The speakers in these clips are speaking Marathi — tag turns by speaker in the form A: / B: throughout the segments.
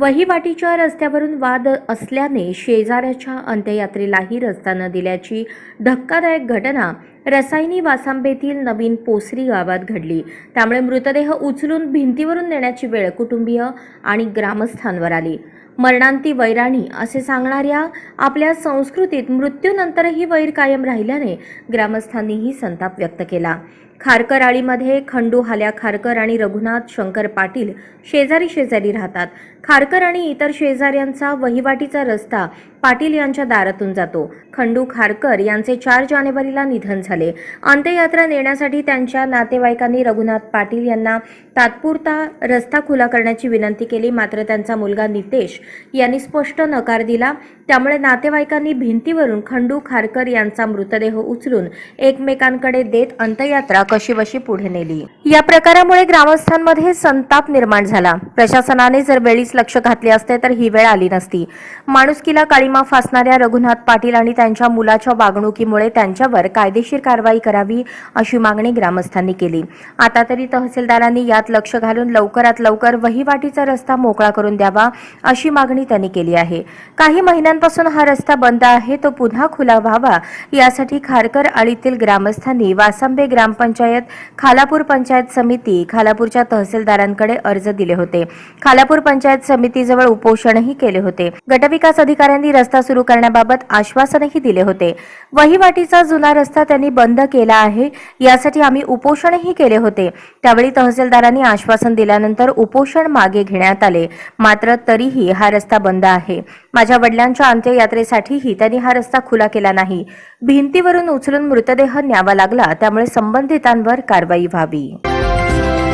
A: वहिवाटीच्या रस्त्यावरून वाद असल्याने शेजाऱ्याच्या अंत्ययात्रेलाही रस्ता न दिल्याची धक्कादायक घटना रसायनी वासांबेतील नवीन पोसरी गावात घडली. त्यामुळे मृतदेह उचलून भिंतीवरून नेण्याची वेळ कुटुंबीय आणि ग्रामस्थांवर आली. मरणांती वैराणी असे सांगणाऱ्या आपल्या संस्कृतीत मृत्यूनंतरही वैर कायम राहिल्याने ग्रामस्थांनीही संताप व्यक्त केला. खारकराळीमध्ये खंडू हाल्या खारकर आणि रघुनाथ शंकर पाटील शेजारी शेजारी राहतात. खारकर आणि इतर शेजाऱ्यांचा वहिवाटीचा रस्ता पाटील यांच्या दारातून जातो. खंडू खारकर यांचे चार जानेवारीला निधन झाले. अंत्ययात्रा नेण्यासाठी त्यांच्या नातेवाईकांनी रघुनाथ पाटील यांना तात्पुरता रस्ता खुला करण्याची विनंती केली. मात्र त्यांचा मुलगा नितेश यांनी स्पष्ट नकार दिला. त्यामुळे नातेवाईकांनी भिंतीवरून खंडू खारकर यांचा मृतदेह उचलून एकमेकांकडे देत अंत्ययात्रा कशीबशी पुढे नेली. या प्रकारामुळे ग्रामस्थांमध्ये संताप निर्माण झाला. प्रशासनाने जर वेळीच लक्ष घातले असते तर ही वेळ आली नसती. माणुसकीला काळीमा फासणाऱ्या रघुनाथ पाटील आणि त्यांच्या मुलाच्या वागणुकीमुळे त्यांच्यावर कायदेशीर कारवाई करावी अशी मागणी ग्रामस्थांनी केली. आता तरी तहसीलदारांनी यात लक्ष घालून लवकरात लवकर वहिवाटीचा रस्ता मोकळा करून द्यावा अशी मागणी त्यांनी केली आहे. काही महिन्यांपासून हा रस्ता बंद आहे तो पुन्हा खुला व्हावा यासाठी खारकर आळीतील ग्रामस्थांनी वासांबे ग्रामपंचायत खालापूर पंचायत समिती खालापूरच्या तहसीलदारांकडे अर्ज दिले होते. खालापूर पंचायत समितीजवळ उपोषणही केले होते. गटविकास अधिकाऱ्यांनी रस्ता सुरू करण्याबाबत आश्वासनही दिले होते. वहिवाटीचा जुना रस्ता त्यांनी बंद केला आहे. यासाठी आम्ही उपोषणही केले होते. त्यावेळी तहसीलदारांनी आश्वासन दिल्यानंतर उपोषण मागे घेण्यात आले. मात्र तरीही हा रस्ता बंद आहे. माझ्या वडिलांच्या अंत्ययात्रेसाठीही त्यांनी हा रस्ता खुला केला नाही. भिंतीवरून उचलून मृतदेह न्यावा लागला. त्यामुळे संबंधितांवर कारवाई व्हावी.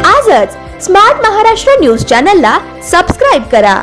B: आजच स्मार्ट महाराष्ट्र न्यूज चॅनलला सबस्क्राईब करा.